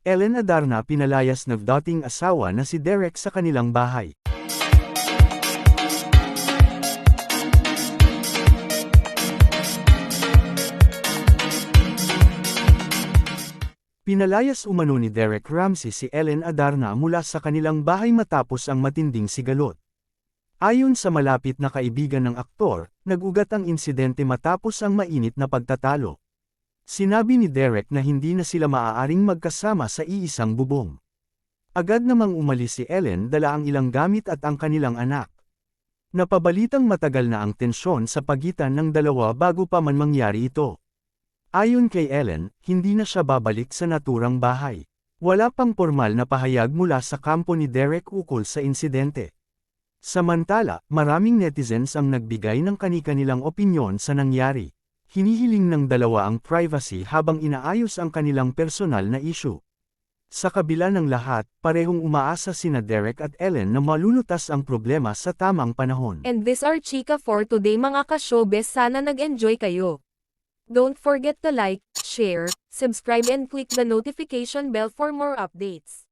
Ellen Adarna pinalayas ng dating asawa na si Derek sa kanilang bahay. Pinalayas umano ni Derek Ramsey si Ellen Adarna mula sa kanilang bahay matapos ang matinding sigalot. Ayon sa malapit na kaibigan ng aktor, nagugat ang insidente matapos ang mainit na pagtatalo. Sinabi ni Derek na hindi na sila maaaring magkasama sa iisang bubong. Agad namang umalis si Ellen dala ang ilang gamit at ang kanilang anak. Napabalitang matagal na ang tensyon sa pagitan ng dalawa bago pa man mangyari ito. Ayon kay Ellen, hindi na siya babalik sa naturang bahay. Wala pang formal na pahayag mula sa kampo ni Derek ukol sa insidente. Samantala, maraming netizens ang nagbigay ng kani-kanilang opinyon sa nangyari. Hinihiling ng dalawa ang privacy habang inaayos ang kanilang personal na issue. Sa kabila ng lahat, parehong umaasa sina Derek at Ellen na malulutas ang problema sa tamang panahon. And this are Chika for today mga ka-showbiz sana nag-enjoy kayo. Don't forget to like, share, subscribe and click the notification bell for more updates.